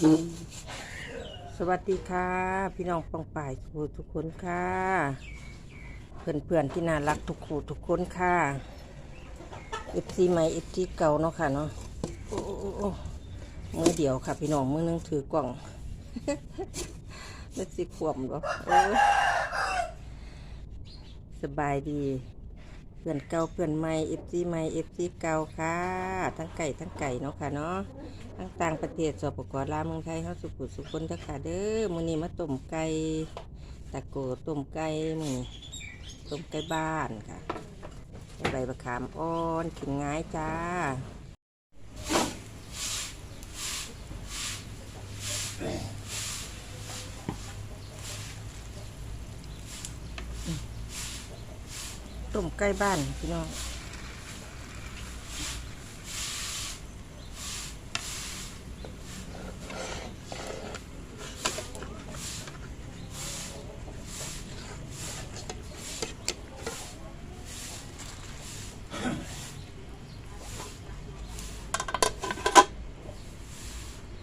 สวัสดีค่ะ พี่น้องปองป่ายทุกทุกคนค่ะเพื่อนเพื่อนๆที่น่ารักทุกคู่ทุกคนค่ะเอฟซีใหม่เอฟซีเก่าเนาะค่ะเนาะโอ้โอ้มือเดียวค่ะ พี่น้องมือนึงถือกล่องไม่สิขวมหรอสบายดี เพื่อนเก่าเพื่อนใหม่เอฟซีใหม่เอฟซีเก่าค่ะ ทั้งไก่ทั้งไก่เนาะค่ะเนาะ ต่างประเทศสปปลาวเมืองไทยเขาสุขุสุคนเด้อค่ะเด้อมื้อนี้มาต้มไก่ตะโกต้มไก่มื้อนี้ต้มไก่บ้านค่ะใบมะขามอ่อนกินง่ายจ้าต้มไก่บ้านพี่น้อง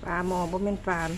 ปลาหมอบ่แม่นฟาร์ม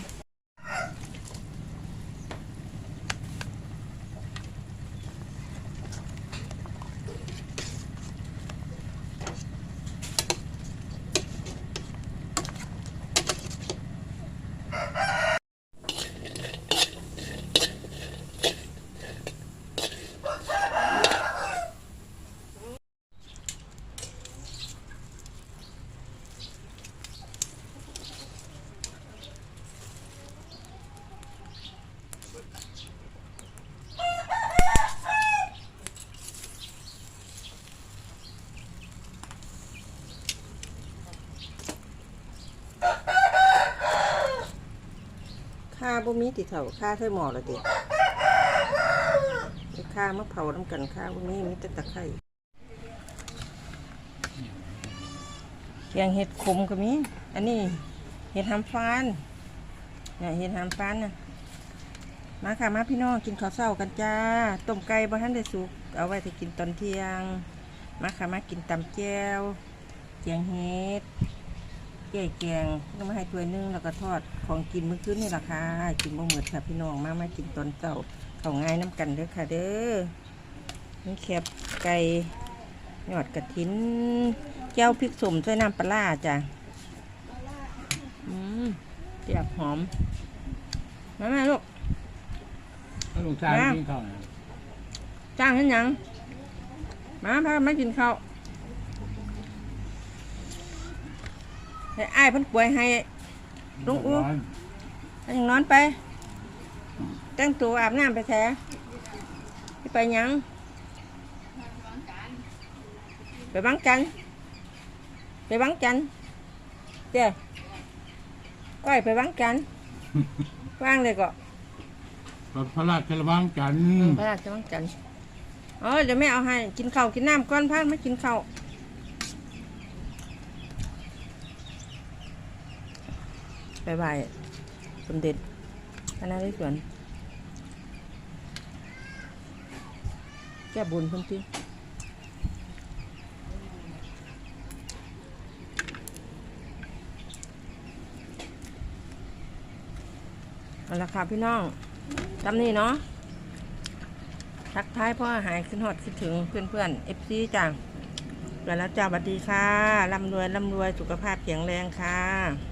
บ่มีติเถ่าข้าเท่หมอละติไปข้ามะเผาน้ำกันข้าบ่มีมีแต่ตะไคร้แกงเห็ดขมก็มี อันนี้เห็ดหำฟานเนี่ยเห็ดหำฟานน่ะมาค่ะมาพี่น้องกินข้าวเช้ากันจ้า ต้มไก่บ่ทันได้สุก เอาไว้ถ้ากินตอนเที่ยง มาค่ะมากินตำแจ่วแกงเห็ด แก่แกงก็มาให้ถ้วยหนึงแล้วก็ทอดของกินเมื่อคืนนี่แหละค่ะกินบ่หมดค่ะพี่น้องมามากินตอนเช้าเขาง่ายน้ำกันเด้อค่ะเด้อนี่แคบไก่หยอดกระถินแก้วพริกสมใส่น้ำปลาร้าจ้ะอืมเจียบหอมมาแม่ลูกลูกชายนะกินข้าวนะจ้างเห็นยังมาพากันมากินข้าว ให้อ้ายเพิ่นป่วยให้ลุงอู้ร้อนให้ยังนอนไปแต่งตัวอาบน้ำไปแท้ไปไปหยังไปบังจันทร์ไปบังจันทร์เจ้ก้อยไปบังจันทร์ว่างเลยก็พระราชวังจันทร์พระราชวังจันทร์เออเดี๋ยวแม่เอาให้กินข้าวกินน้ำก่อนพามากินข้าว ไปไหว้สมเด็จพระนเรศวรแก้บุญเพิ่นที่เอาละค่ะพี่น้องจำนี่เนาะ ทักทายพ่อหายขึ้นหอดคิดถึงเพื่อนเพื่อนเอฟซีจังแล้วจ้าสวัสดีค่ะ ร่ำรวยร่ำรวยสุขภาพแข็งแรงค่ะ